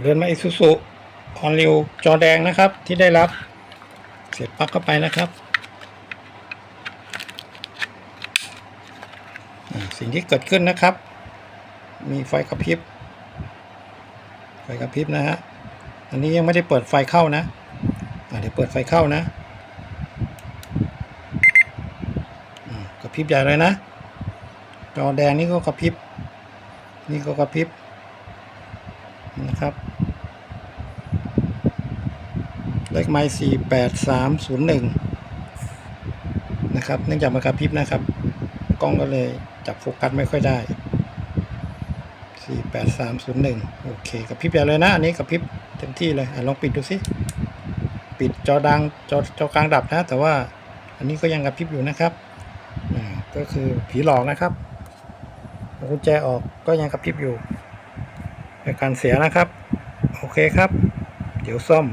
เรือนมาอิซูซุออนริวจอแดงนะครับที่ได้รับ เสียบปลั๊กเข้าไปนะครับ สิ่งที่เกิดขึ้นนะครับ มีไฟกระพริบ ไฟกระพริบนะฮะ อันนี้ยังไม่ได้เปิดไฟเข้านะเดี๋ยวเปิดไฟเข้านะกระพริบใหญ่เลยนะ จอแดงนี่ก็กระพริบ นี่ก็กระพริบ นะครับเลขไม้สี่แปดสามศูนย์หนึ่งนะครับ เนื่องจากมันกระพริบนะครับ กล้องก็เลยจับโฟกัสไม่ค่อยได้สี่แปดสามศูนย์หนึ่งโอเคกระพริบใหญ่เลยนะ อันนี้กระพริบเต็มที่เลยอะลองปิดดูสิ ปิดจอดังจอจอกลางดับนะ แต่ว่าอันนี้ก็ยังกระพริบอยู่นะครับก็คือผีหลอกนะครับกุญแจออกก็ยังกระพริบอยู่ เป็นการเสียนะครับ โอเคครับ เดี๋ยวซ่อม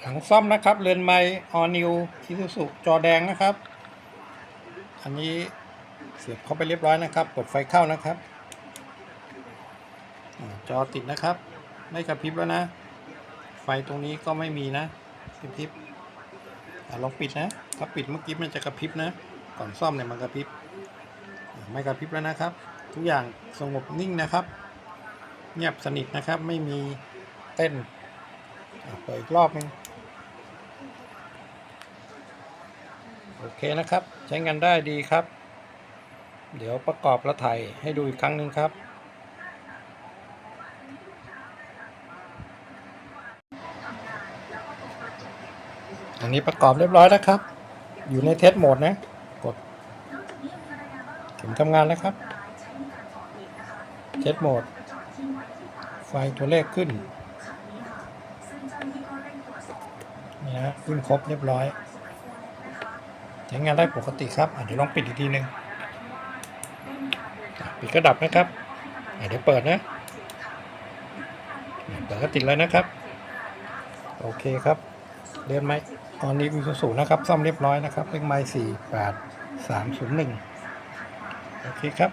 หลังซ่อมนะครับ เรือนไม้ออนิวคิซูสุจอแดงนะครับ อันนี้เสียบเข้าไปเรียบร้อยนะครับกดไฟเข้านะครับ จอติดนะครับ ไม่กระพริบแล้วนะ ไฟตรงนี้ก็ไม่มีนะกระพริบ ลองปิดนะ ถ้าปิดเมื่อกี้มันจะกระพริบนะ ก่อนซ่อมเนี่ยมันกระพริบ ไม่กระพริบแล้วนะครับ ทุกอย่างสงบนิ่งนะครับ เงียบสนิทนะครับ ไม่มีเต้นเปิดอีกรอบหนึงโอเคนะครับ ใช้งานได้ดีครับ เดี๋ยวประกอบแล้วถ่ายให้ดูอีกครั้งหนึ่งครับ อันนี้ประกอบเรียบร้อยแล้วครับ อยู่ในเทสโหมดนะ กดถึงทำงานแล้วครับ เทสโหมด ไฟตัวเลขขึ้น นี่นะขึ้นครบเรียบร้อยใช้งานได้ปกติครับอะเดี๋ยวลองปิดอีกทีหนึ่งปิดก็ดับนะครับอะเดี๋ยวเปิดนะ เปิดก็ติดเลยนะครับ โอเคครับเรียนไหม ตอนนี้มีสูงนะครับซ่อมเรียบร้อยนะครับเลขไม้สี่แปดสามศูนย์หนึ่งโอเคครับ